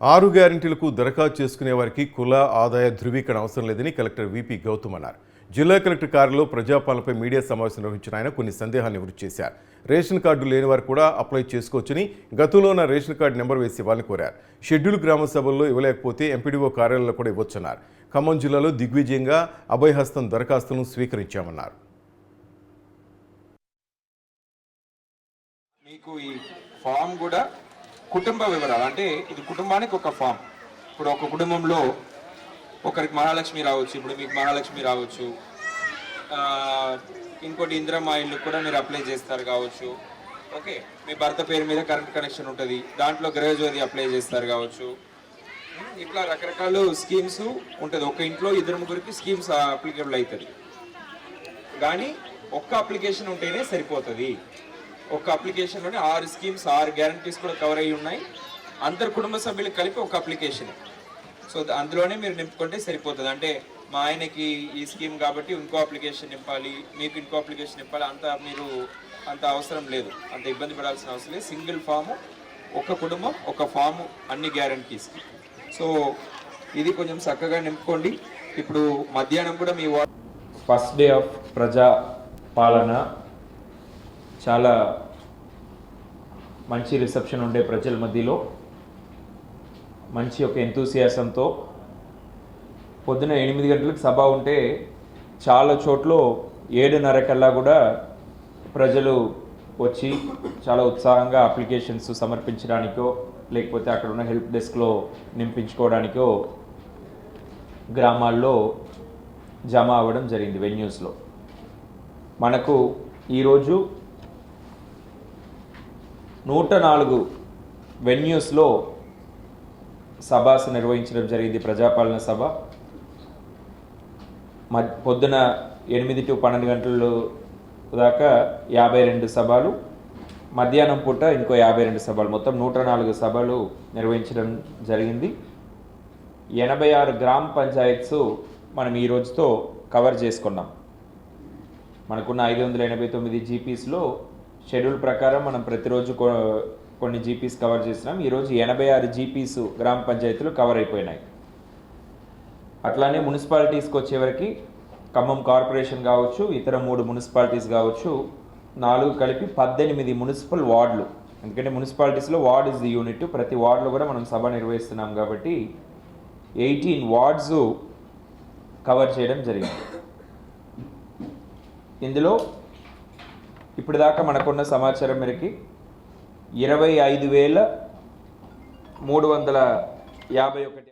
ఆరు గ్యారంటీలకు దరఖాస్తు చేసుకునే వారికి కుల ఆదాయ ధృవీకరణ అవసరం లేదని కలెక్టర్ విపి గౌతమ్ అన్నారు. జిల్లా కలెక్టర్ కార్యాలయంలో ప్రజాపాలనపై మీడియా సమావేశం నిర్వహించిన ఆయన కొన్ని సందేహాలు నివృత్తి చేశారు. రేషన్ కార్డు లేని వారు కూడా అప్లై చేసుకోవచ్చని గతంలో ఉన్న రేషన్ కార్డు నెంబర్ వేసి ఇవ్వాలని కోరారు. షెడ్యూల్ గ్రామ సభల్లో ఇవ్వలేకపోతే ఎంపీడీఓ కార్యాలయంలో కూడా ఇవ్వచ్చన్నారు. ఖమ్మం జిల్లాలో దిగ్విజయంగా అభయహస్తం దరఖాస్తులను స్వీకరించామన్నారు. మీకు ఈ ఫామ్ కూడా కుటుంబ వివరాలు. అంటే ఇది కుటుంబానికి ఒక ఫామ్ ఇప్పుడు ఒక కుటుంబంలో ఒకరికి మహాలక్ష్మి రావచ్చు ఇప్పుడు మీకు మహాలక్ష్మి రావచ్చు. ఇంకోటి ఇందిరమ్మ ఇల్లు కూడా మీరు అప్లై చేస్తారు కావచ్చు. ఓకే? మీ భర్త పేరు మీద కరెంట్ కనెక్షన్ ఉంటుంది. దాంట్లో గృహజ్యోతి అప్లై చేస్తారు కావచ్చు. ఇట్లా రకరకాల స్కీమ్స్ ఉంటుంది. ఒక ఇంట్లో ఇద్దరు ముగ్గురికి స్కీమ్స్ అప్లికేబుల్ అవుతుంది. కానీ ఒక్క అప్లికేషన్ ఉంటేనే సరిపోతుంది. ఒక అప్లికేషన్లోనే ఆరు స్కీమ్స్ ఆరు గ్యారంటీస్ కూడా కవర్ అయ్యి ఉన్నాయి. అందరు కుటుంబ సభ్యులకు కలిపి ఒక అప్లికేషన్ సో అందులోనే మీరు నింపుకుంటే సరిపోతుంది. అంటే మా ఆయనకి ఈ స్కీమ్ కాబట్టి ఇంకో అప్లికేషన్ నింపాలి మీకు ఇంకో అప్లికేషన్ నింపాలి అంత మీరు అంత అవసరం లేదు. అంత ఇబ్బంది పడాల్సిన అవసరం లేదు. సింగిల్ ఫాము ఒక కుటుంబం ఒక ఫాము అన్ని గ్యారంటీస్ సో ఇది కొంచెం చక్కగా నింపుకోండి. ఇప్పుడు మధ్యాహ్నం కూడా మీ వా ఫస్ట్ డే ఆఫ్ ప్రజా పాలన చాలా మంచి రిసెప్షన్ ఉండే ప్రజల మధ్యలో మంచి ఒక ఎంతూసియాసంతో పొద్దున ఎనిమిది గంటలకు సభ ఉంటే చాలా చోట్ల ఏడున్నర కల్లా కూడా ప్రజలు వచ్చి చాలా ఉత్సాహంగా అప్లికేషన్స్ సమర్పించడానికో లేకపోతే అక్కడ ఉన్న హెల్ప్ డెస్క్లో నింపించుకోవడానికో గ్రామాల్లో జమ అవ్వడం జరిగింది వెన్యూస్లో మనకు ఈరోజు నూట నాలుగు వెన్యూస్లో సభాస్ నిర్వహించడం జరిగింది ప్రజాపాలన సభ. మ పొద్దున ఎనిమిది టు పన్నెండు గంటలు దాకా యాభై రెండు సభలు. మధ్యాహ్నం పూట ఇంకో యాభై రెండు సభలు. మొత్తం నూట నాలుగు సభలు నిర్వహించడం జరిగింది. ఎనభై ఆరు గ్రామ పంచాయత్స్ మనం ఈ రోజుతో కవర్ చేసుకున్నాం. మనకున్న ఐదు వందల ఎనభై తొమ్మిది జీపీస్లో షెడ్యూల్ ప్రకారం మనం ప్రతిరోజు కొన్ని జీపీస్ కవర్ చేస్తున్నాం. ఈరోజు ఎనభై ఆరు జీపీస్ గ్రామ పంచాయతీలు కవర్ అయిపోయినాయి. అట్లానే మున్సిపాలిటీస్కి వచ్చేవరకు ఖమ్మం కార్పొరేషన్ కావచ్చు ఇతర మూడు మున్సిపాలిటీస్ కావచ్చు నాలుగు కలిపి పద్దెనిమిది మున్సిపల్ వార్డులు. ఎందుకంటే మున్సిపాలిటీస్లో వార్డ్ ఇస్ ది యూనిట్. ప్రతి వార్డులో కూడా మనం సభ నిర్వహిస్తున్నాం కాబట్టి ఎయిటీన్ వార్డ్స్ కవర్ చేయడం జరిగింది. ఇందులో ఇప్పటిదాకా మనకున్న సమాచారం మేరకి ఇరవై ఐదు వేల మూడు వందల యాభై ఒకటి